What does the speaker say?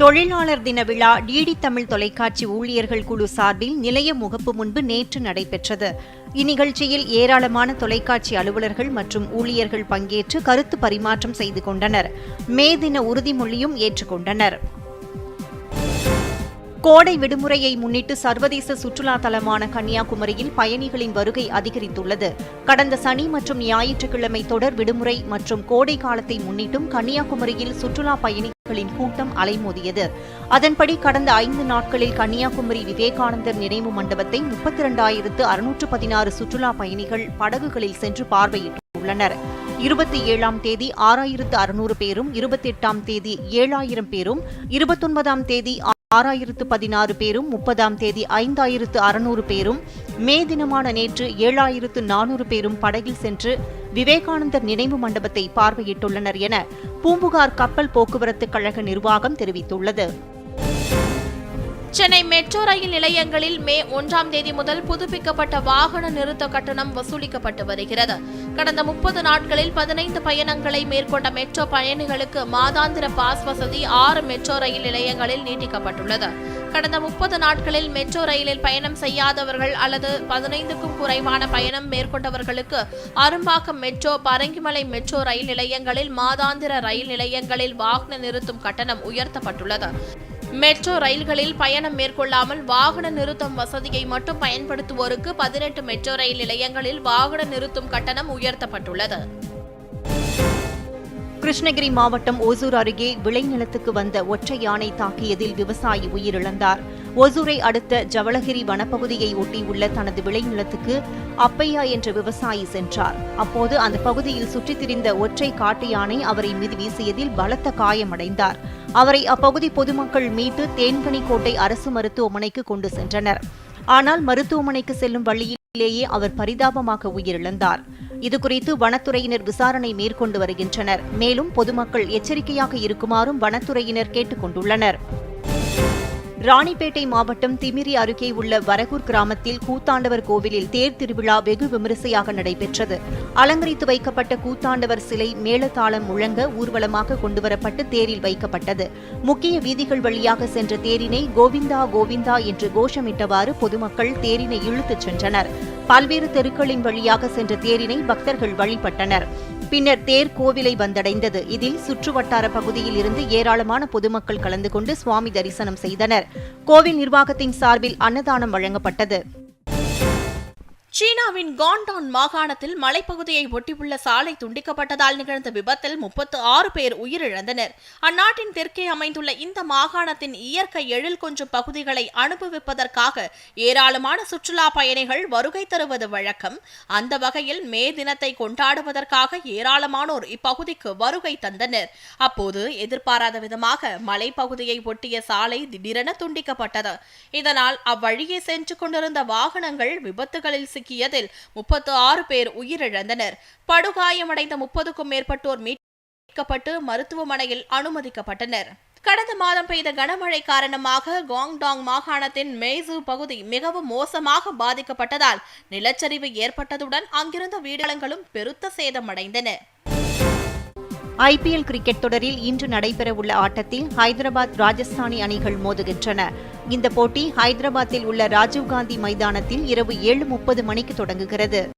தொழிலாளர் தின விழா டிடி தமிழ் தொலைக்காட்சி ஊழியர்கள் குழு சார்பில் நிலைய முகப்பு முன்பு நேற்று நடைபெற்றது. இந்நிகழ்ச்சியில் ஏராளமான தொலைக்காட்சி அலுவலர்கள் மற்றும் ஊழியர்கள் பங்கேற்று கருத்து பரிமாற்றம் செய்து கொண்டனர். மே தின உறுதிமொழியும் ஏற்றுக்கொண்டனர் கோடை விடுமுறையை முன்னிட்டு சர்வதேச சுற்றுலா தலமான கன்னியாகுமரியில் பயணிகளின் வருகை அதிகரித்துள்ளது. கடந்த சனி மற்றும் ஞாயிற்றுக்கிழமை தொடர் விடுமுறை மற்றும் கோடை காலத்தை முன்னிட்டும் கன்னியாகுமரியில் சுற்றுலா பயணிகளின் கூட்டம் அலைமோதியது. அதன்படி கடந்த ஐந்து நாட்களில் கன்னியாகுமரி விவேகானந்தர் நினைவு மண்டபத்தை முப்பத்தி இரண்டாயிரத்து அறுநூற்று பதினாறு சுற்றுலா பயணிகள் படகுகளில் சென்று பார்வையிட்டுள்ளனர். இருபத்தி ஏழாம் தேதி ஆறாயிரத்து அறுநூறு பேரும் இருபத்தி எட்டாம் தேதி ஏழாயிரம் பேரும் இருபத்தொன்பதாம் தேதி ஆறாயிரத்து பதினாறு பேரும் முப்பதாம் தேதி ஐந்தாயிரத்து அறுநூறு பேரும் மே தினமான நேற்று ஏழாயிரத்து நானூறு பேரும் படகில் சென்று விவேகானந்தர் நினைவு மண்டபத்தை பார்வையிட்டுள்ளனர் என பூம்புகார் கப்பல் போக்குவரத்து கழக நிர்வாகம் தெரிவித்துள்ளது. சென்னை மெட்ரோ ரயில் நிலையங்களில் மே ஒன்றாம் தேதி முதல் புதுப்பிக்கப்பட்ட வாகன நிறுத்த கட்டணம் வசூலிக்கப்பட்டு வருகிறது. கடந்த முப்பது நாட்களில் பதினைந்து பயணங்களை மேற்கொண்ட மெட்ரோ பயணிகளுக்கு மாதாந்திர பாஸ் வசதி ஆறு மெட்ரோ ரயில் நிலையங்களில் நீட்டிக்கப்பட்டுள்ளது. கடந்த முப்பது நாட்களில் மெட்ரோ ரயிலில் பயணம் செய்யாதவர்கள் அல்லது பதினைந்துக்கும் குறைவான பயணம் மேற்கொண்டவர்களுக்கு அரும்பாக்கம் மெட்ரோ பரங்கிமலை மெட்ரோ ரயில் நிலையங்களில் மாதாந்திர ரயில் நிலையங்களில் வாகன நிறுத்தும் கட்டணம் உயர்த்தப்பட்டுள்ளது. மெட்ரோ ரயில்களில் பயணம் மேற்கொள்ளாமல் வாகன நிறுத்தம் வசதியை மட்டும் பயன்படுத்துவோருக்கு பதினெட்டு மெட்ரோ ரயில் நிலையங்களில் வாகன நிறுத்தும் கட்டணம் உயர்த்தப்பட்டுள்ளது. கிருஷ்ணகிரி மாவட்டம் ஓசூர் அருகே விளைநிலத்துக்கு வந்த ஒற்றை யானை தாக்கியதில் விவசாயி உயிரிழந்தார். ஒசூரை அடுத்த ஜவளகிரி வனப்பகுதியை ஒட்டியுள்ள தனது விளைநிலத்துக்கு அப்பையா என்ற விவசாயி சென்றார். அப்போது அந்த பகுதியில் சுற்றித் திரிந்த ஒற்றை காட்டு யானை அவரை மீது வீசியதில் பலத்த காயமடைந்தார். அவரை அப்பகுதி பொதுமக்கள் மீட்டு தேன்கனிக்கோட்டை அரசு மருத்துவமனைக்கு கொண்டு சென்றனர். ஆனால் மருத்துவமனைக்கு செல்லும் வழியிலேயே அவர் பரிதாபமாக உயிரிழந்தார். இதுகுறித்து வனத்துறையினர் விசாரணை மேற்கொண்டு வருகின்றனர். மேலும் பொதுமக்கள் எச்சரிக்கையாக இருக்குமாறும் வனத்துறையினர் கேட்டுக் கொண்டுள்ளனர். ராணிப்பேட்டை மாவட்டம் திமிரி அருகே உள்ள வரகூர் கிராமத்தில் கூத்தாண்டவர் கோவிலில் தேர் திருவிழா வெகு விமரிசையாக நடைபெற்றது. அலங்கரித்து வைக்கப்பட்ட கூத்தாண்டவர் சிலை மேளதாளம் முழங்க ஊர்வலமாக கொண்டுவரப்பட்டு தேரில் வைக்கப்பட்டது. முக்கிய வீதிகள் வழியாக சென்ற தேரினை கோவிந்தா கோவிந்தா என்று கோஷமிட்டவாறு பொதுமக்கள் தேரினை இழுத்துச் சென்றனர். பல்வேறு தெருக்களின் வழியாக சென்ற தேரினை பக்தர்கள் வழிபட்டனர். பின்னர் தேர் கோவிலை வந்தடைந்தது. இதில் சுற்றுவட்டார பகுதியில் இருந்து ஏராளமான பொதுமக்கள் கலந்து கொண்டு சுவாமி தரிசனம் செய்தனர். கோவில் நிர்வாகத்தின் சார்பில் அன்னதானம் வழங்கப்பட்டது. சீனாவின் காண்டான் மாகாணத்தில் மலைப்பகுதியை ஒட்டியுள்ள சாலை துண்டிக்கப்பட்டதால் நிகழ்ந்த விபத்தில் முப்பத்து ஆறு பேர் உயிரிழந்தனர். அந்நாட்டின் தெற்கே அமைந்துள்ள இந்த மாகாணத்தின் இயற்கை எழில் கொஞ்சம் பகுதிகளை அனுபவிப்பதற்காக ஏராளமான சுற்றுலா பயணிகள் வருகை தருவது வழக்கம். அந்த வகையில் மே தினத்தை கொண்டாடுவதற்காக ஏராளமானோர் இப்பகுதிக்கு வருகை தந்தனர். அப்போது எதிர்பாராத விதமாக மலைப்பகுதியை ஒட்டிய சாலை திடீரென துண்டிக்கப்பட்டது. இதனால் அவ்வழியே சென்று கொண்டிருந்த வாகனங்கள் விபத்துகளில் சிக்கியதில் முப்பத்து ஆறு பேர் உயிரிழந்தனர். படுகாயமடைந்த முப்பதுக்கும் மேற்பட்டோர் மீட்கப்பட்டு மருத்துவமனையில் அனுமதிக்கப்பட்டனர். கடந்த மாதம் பெய்த கனமழை காரணமாக காங்டாங் மாகாணத்தின் மேசு பகுதி மிகவும் மோசமாக பாதிக்கப்பட்டதால் நிலச்சரிவு ஏற்பட்டதுடன் அங்கிருந்த வீடுகளும் பெருத்த சேதமடைந்தன. ஐபிஎல் கிரிக்கெட் தொடரில் இன்று நடைபெறவுள்ள ஆட்டத்தில் ஹைதராபாத் ராஜஸ்தானி அணிகள் மோதுகின்றன. இந்த போட்டி ஹைதராபாத்தில் உள்ள ராஜீவ்காந்தி மைதானத்தில் இரவு ஏழு முப்பது மணிக்கு தொடங்குகிறது.